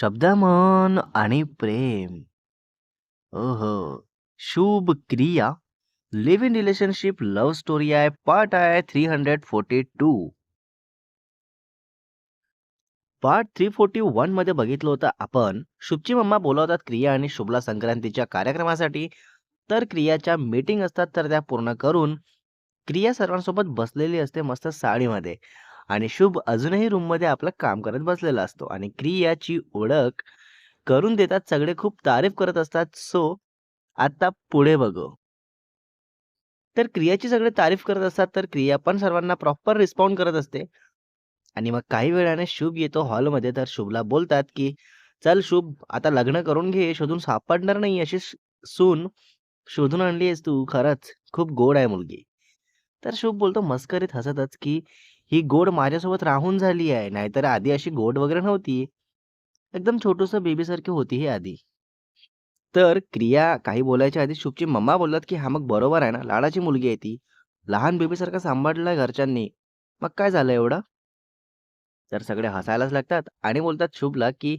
शब्दमन आणि प्रेम. ओहो Shubh Kriya. Live in relationship love story आहे पार्ट आहे three hundred forty two. Part three forty वनमध्ये बघितलं होतं आपण शुभची मम्मा बोलावतात क्रिया आणि शुभला संक्रांतीच्या कार्यक्रमासाठी. तर क्रियाच्या मीटिंग असतात तर त्या पूर्ण करून क्रिया सर्वांसोबत बसलेली असते मस्त साडीमध्ये. आणि शुभ अजूनही रूममध्ये आपलं काम करत बसलेला असतो. आणि क्रियाची ओळख करून देतात. सगळे खूप तारीफ करत असतात. सो आता पुढे बघू. तर क्रियाची सगळे तारीफ करत असतात. तर क्रिया पण सर्वांना प्रॉपर रिस्पॉन्ड करत असते. आणि मग काही वेळाने शुभ येतो हॉलमध्ये. तर शुभला बोलतात की चल शुभ आता लग्न करून घे. शोधून सापडणार नाही अशी सून. शोधून आणली आहेस तू. खरंच खूप गोड आहे मुलगी. तर शुभ बोलतो मस्करीत हसतच की ही गोड माझ्यासोबत राहून झाली आहे नाहीतर आधी अशी गोड वगैरे नव्हती. एकदम छोटस बेबीसारखी होती ही आधी. तर क्रिया काही बोलायच्या आधी शुभची मम्मा बोलतात की हा मग बरोबर आहे ना लाडाची मुलगी आहे ती. लहान बेबीसारखा सांभाळला घरच्यांनी. मग काय झालं एवढं? तर सगळे हसायलाच लागतात आणि बोलतात शुभला की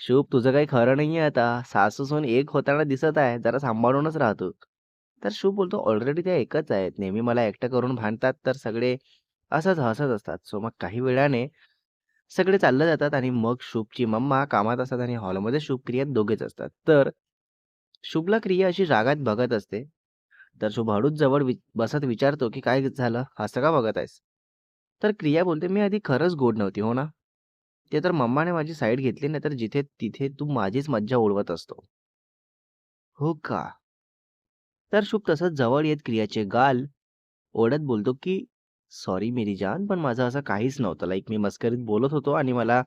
शुभ तुझं काही खरं नाही आहे आता. सासू सून एक होताना दिसत आहे जरा सांभाळूनच राहतो. तर शुभ बोलतो ऑलरेडी त्या एकच आहेत. नेहमी मला एकटं करून भांडतात तर सगळे असंच हसत असतात. सो मग काही वेळाने सगळे चालले जातात आणि मग शुभची मम्मा कामात असतात आणि हॉलमध्ये शुभ क्रिया दोघेच असतात. तर शुभला क्रिया अशी रागात बघत असते. तर शुभ हळूच जवळ वि- बसत विचारतो की काय झालं? असं का बघत आहेस? तर क्रिया बोलते मी आधी खरंच गोड नव्हती हो ना? ते तर मम्माने माझी साईड घेतली नाही तर जिथे तिथे तू माझीच मज्जा उडवत असतो. हो का? तर शुभ तसंच जवळ येत क्रियाचे गाल ओढत बोलतो की सॉरी मेरी जान पण माझं असं काहीच नव्हतं. लाईक मी मस्करीत बोलत होतो आणि मला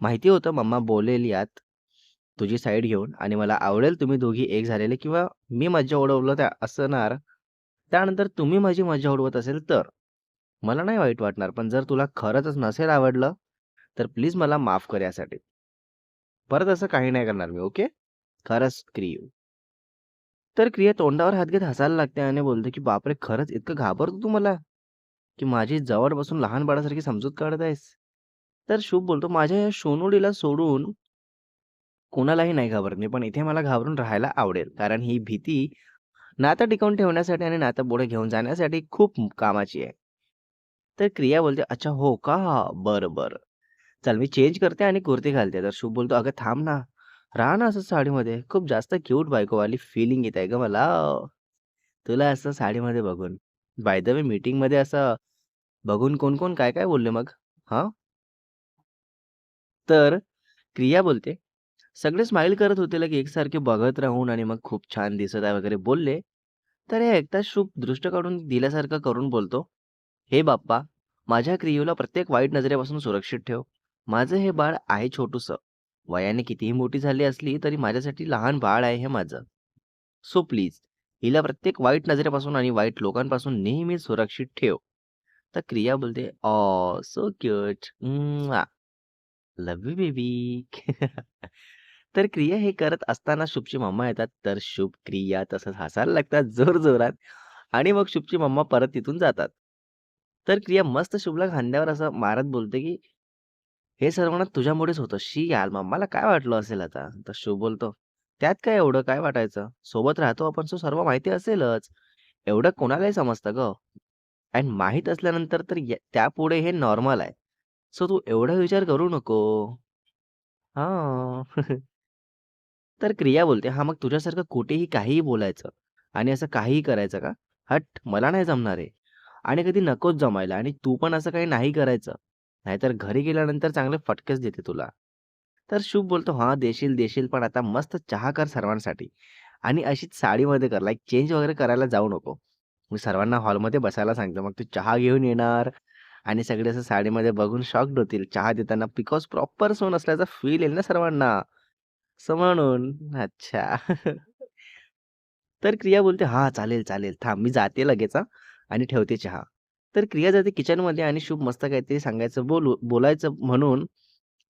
माहिती होतं मम्मा बोलेल यात तुझी साईड घेऊन आणि मला आवडेल तुम्ही दोघी एक झालेले किंवा मी मज्जा उडवलं त्या असणार. त्यानंतर तुम्ही माझी मज्जा उडवत असेल तर. मला नाही वाईट वाटणार पण जर तुला खरंच नसेल आवडलं तर प्लीज मला माफ कर यासाठी. परत असं काही नाही करणार मी ओके? खरंच क्रियू. तर क्रिया तोंडावर हात घेत हसायला लागते आणि बोलते की बापरे! खरंच इतकं घाबरतो तू मला. की माझी जवळ बसून लहान बाळासारखी समजूत काढत आहेस? तर शुभ बोलतो माझ्या या सोनुडीला सोडून कोणालाही नाही घाबरत. मी पण इथे मला घाबरून राहायला आवडेल. कारण ही भीती नातं टिकवून ठेवण्यासाठी आणि नातं पुढे घेऊन जाण्यासाठी खूप कामाची आहे. तर क्रिया बोलते अच्छा हो का? बरं बरं. चल मी चेंज करते आणि कुर्ती घालते. तर शुभ बोलतो अगं थांब ना. राहा ना असं साडीमध्ये. खूप जास्त क्यूट बायकोवाली फिलिंग येत आहे ग मला. तुला असं साडीमध्ये बघून. बाय द वे मीटिंगमध्ये असं बघून कोण कोण काय काय बोलले मग? हा? तर क्रिया बोलते. सगळे स्माइल करत होते लगे एकसारखे बघत राहून आणि मग खूप छान दिसत आहे वगैरे बोलले. तर हे एकदा शुभ दृष्ट काढून दिल्यासारखं करून बोलतो. हे बाप्पा माझ्या क्रियेला प्रत्येक वाईट नजरेपासून सुरक्षित ठेव. माझं हे बाळ आहे छोटूस. वयाने कितीही मोठी झाली असली तरी माझ्यासाठी लहान बाळ आहे हे माझं. सो प्लीज हिला प्रत्येक वाईट नजरेपासून आणि वाईट लोकांपासून नेहमी सुरक्षित ठेव. तर क्रिया बोलते aww so cute love you baby तर क्रिया हे करत असताना शुभची मम्मा येतात. तर शुभ क्रिया तसंच हसायला लागतात. जोर जोरात. आणि मग शुभची मम्मा परत तिथून जातात. तर क्रिया मस्त शुभला खांद्यावर असं मारत बोलते की हे सर्व तुझ्यामुळेच होतं. शी यार मम्माला काय वाटलं असेल आता? तर शुभ बोलतो त्यात काय एवढं काय वाटायचं? सोबत राहतो आपण सो सर्व माहिती असेलच. एवढं कोणालाही समजतं ग. अँड माहीत असल्यानंतर तर या- त्यापुढे हे नॉर्मल आहे. सो तू एवढा विचार करू नको. हा. तर क्रिया बोलते हा मग तुझ्यासारखं कुठेही काहीही बोलायचं आणि असं काहीही करायचं का? हट मला नाही जमणार आहे आणि कधी नकोच जमायला आणि तू पण असं काही नाही करायचं. नाहीतर घरी गेल्यानंतर चांगले फटकेच देते तुला. तर शुभ बोलतो हा देशील देशील पण आता मस्त चहा कर सर्वांसाठी आणि अशीच साडीमध्ये कर लाईक चेंज वगैरे करायला जाऊ नको. मी सर्वांना हॉलमध्ये बसायला सांगतो मग तू चहा घेऊन येणार? आणि सगळे असं साडीमध्ये बघून शॉक्ड होतील. चहा देताना बिकॉज प्रॉपर सोन असल्याचा फील येईल ना सर्वांना. असं म्हणून. अच्छा. तर क्रिया बोलते हा चालेल चालेल. थांब मी जाते लगेच हा. आणि ठेवते चहा. तर क्रिया जाते किचनमध्ये आणि शुभ मस्त काहीतरी सांगायचं बोलू बोलायचं म्हणून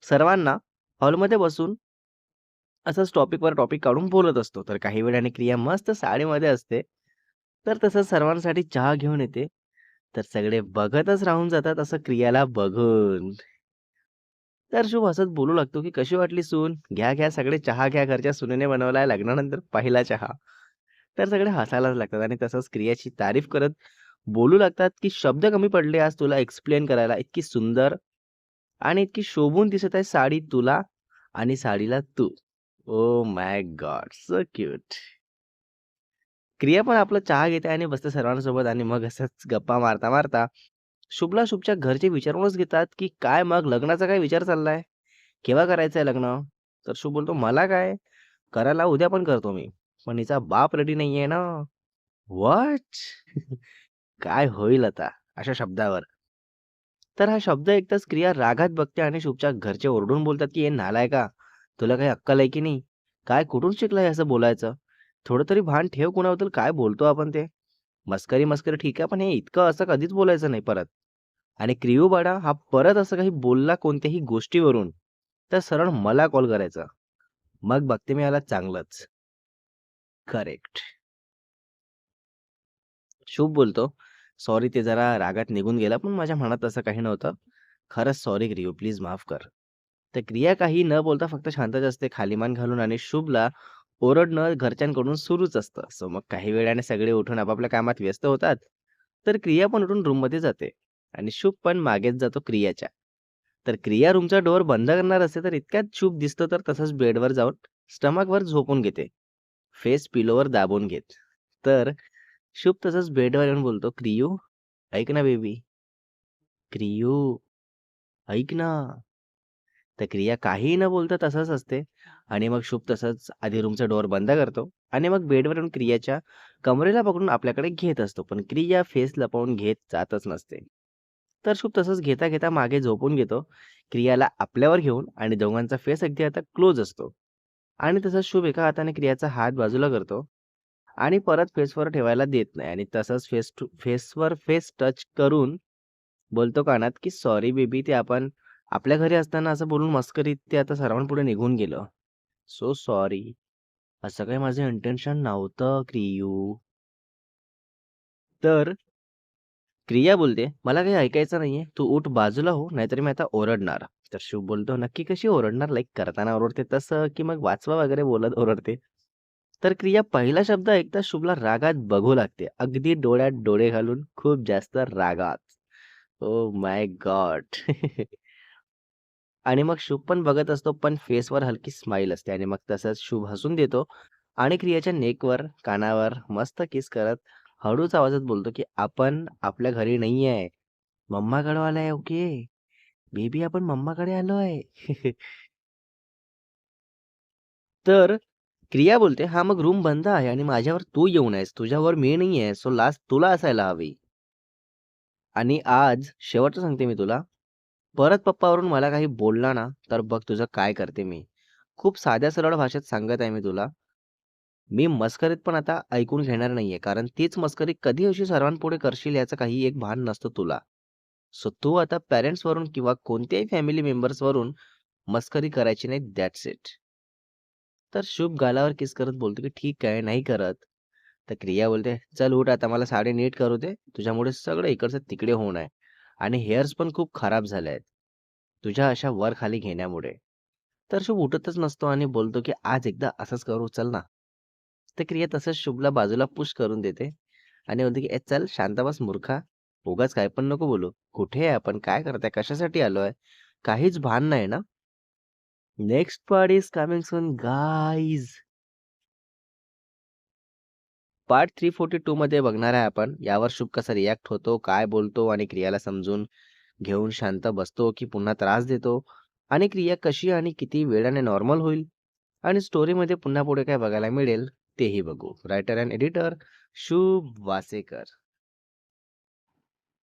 सर्वांना हॉलमध्ये बसून असंच टॉपिकवर टॉपिक काढून बोलत असतो. तर काही वेळाने क्रिया मस्त साडीमध्ये असते. तर तसं सर्वांसाठी चहा घेऊन येते तर सगळे बघतच राहून जातात असं क्रियाला बघून तर शुभ हसत बोलू लागतो, की "कशी वाटली सून? घ्या, घ्या सगळे चहा घ्या. घरच्या सुनेने बनवलाय लग्नानंतर पहिला चहा." तर सगळे हसायलाच लागतात आणि तसंच क्रियाची तारीफ करत बोलू लागतात, की "शब्द कमी पडले आज तुला एक्सप्लेन करायला. इतकी सुंदर आणि इतकी शोभून दिसत आहे साडी तुला आणि साडीला तू." ओ my God! So cute. Kriya पण आपलं चहा घेते आणि बसते सर्वांसोबत आणि मग असंच गप्पा मारता-मारता शुभला शुभच्या घरचे विचारूनच घेतात, की "काय मग लग्नाचा काय विचार चाललाय? केव्हा करायचंय लग्न?" तर शुभ बोलतो, "मला काय? करायला उद्या पण करतो मी. पण हिचा बाप रेडी नाहीये ना." वॉच काय होईल आता अशा शब्दावर? तर हा शब्द ऐकताच क्रिया रागात बघते आणि शुभच्या घरचे ओरडून बोलतात, की "हे नालायका, तुला काही अक्कल आहे की नाही? काय कुठून शिकलाय असं बोलायचं? थोडं तरी भान ठेव कुणाबद्दल काय बोलतो आपण ते. मस्करी, मस्करी ठीक आहे, पण हे इतकं असं कधीच बोलायचं नाही परत." आणि क्रियू बाडा हा परत असं काही बोलला कोणत्याही गोष्टीवरून, तर सरळ मला कॉल करायचा. मग बघते मी याला चांगलंच. करेक्ट. शुभ बोलतो, "सॉरी ते जरा रागात निघून गेला, पण माझ्या मनात तसं काही नव्हतं. खरंच सॉरी क्रियू प्लीज माफ कर." तर क्रिया काही न बोलता फक्त शांतच असते खालीमान घालून आणि शुभला ओरडणं घरच्यांकडून सुरूच असतं. सो मग काही वेळाने सगळे उठून आपापल्या कामात व्यस्त होतात. तर क्रिया पण उठून रूममध्ये जाते आणि शुभ पण मागेच जातो क्रियाच्या. तर क्रिया रूमचा डोअर बंद करणार असते, तर इतक्यात शुभ दिसतो तर तसंच बेडवर जाऊन स्टमकवर झोपून घेते. फेस पिलोवर दाबून घेत. तर शुभ तसंच बेडवर येऊन बोलतो, "क्रियू, ऐक ना बेबी. क्रियू, ऐक ना." तर क्रिया काहीही न बोलता तसंच असते आणि मग शुभ तसंच आधी रूमचा डोअर बंद करतो आणि मग बेडवरून क्रियाच्या कमरेला पकडून आपल्याकडे घेत असतो. पण क्रिया फेस लपवून घेत जातच नसते. तर शुभ तसंच घेता-घेता मागे झोपून घेतो. क्रियाला आपल्यावर घेऊन आणि दोघांचा फेस अगदी आता क्लोज असतो. आणि तसंच शुभ एका हाताने क्रियाचा हात बाजूला करतो आणि परत फेसवर ठेवायला देत नाही आणि तसंच फेस टू फेसवर फेस टच करून बोलतो कानात, की "सॉरी बेबी, ते आपण आपल्या घरी असताना असं बोलून मस्करीत ते आता सर्वांपुढे निघून गेलं. So sorry. असं काही माझं इंटेन्शन नव्हतं क्रियू." तर क्रिया बोलते, "मला काही ऐकायचं नाहीये. तू उठ बाजूला हो, नाहीतर मी आता ओरडणार." तर शुभ बोलतो, "नक्की कशी ओरडणार? लाईक करताना ओरडते तसं, की मग वाचवा वगैरे बोलत ओरडते?" तर क्रिया पहिला शब्द ऐकता शुभला रागात बघू लागते. अगदी डोळ्यात डोळे घालून खूप जास्त रागात. Oh my God! आणि मग शुभ पण बघत असतो, पण फेसवर हलकी स्माईल असते आणि मग तसंच शुभ हसून देतो आणि क्रियाच्या नेकवर, कानावर मस्त किस करत हळूच आवाजात बोलतो, की "आपण आपल्या घरी नाहीये. मम्माकडे आहे ओके? बेबी आपण मम्माकडे आलोय." तर क्रिया बोलते, हा मग रूम बंद आहे आणि माझ्यावर तू येऊन आहेस. तुझ्यावर मी नाहीये. सो लास्ट तुला असायला हवी." आणि आज शेवटचं सांगते मी तुला, परत पप्पावरून मला काही बोलला ना, तर बघ तुझं काय करते मी. खूप साध्या सरळ भाषेत सांगत आहे मी तुला. मी मस्करीत पण आता ऐकून घेणार नाहीये. कारण तीच मस्करी कधी अशी सर्वांपुढे करशील याचं काही एक भान नसतं तुला. सो तू आता पॅरेंट्सवरून किंवा कोणत्याही फॅमिली मेंबर्सवरून मस्करी करायची नाही. That's it. तर शुभ गालावर किस करत बोलतो, की "ठीक आहे, नाही करत." तर क्रिया बोलते, "चल उठ आता मला साडी नीट करू दे. तुझ्यामुळे सगळं इकडचं तिकडे होऊन आहे आणि हेअर्स पण खूप खराब झाले आहेत. तुझ्या अशा वर-खाली घेण्यामुळे." तर शुभ उठतच नसतो आणि बोलतो, की "आज एकदा असंच करू चल ना." तर क्रिया तसंच शुभला बाजूला पुश करून देते आणि बोलते, की "ए चल शांत मूर्खा. उगाच काय पण नको बोलू. कुठे आहे आपण? काय करताय? कशासाठी आलोय? काहीच भान नाही ना?" Next part is coming soon guys. Part 342 मध्ये बघणार आहे आपण. यावर शुभ कसा रिॲक्ट होतो, काय बोलतो आणि क्रियाला समजून घेऊन शांत बसतो, की पुन्हा त्रास देतो आणि क्रिया कशी आणि किती वेळाने नॉर्मल होईल आणि स्टोरीमध्ये पुन्हा पुढे काय बघायला मिळेल तेही बघू. रायटर अँड एडिटर शुभ वासेकर.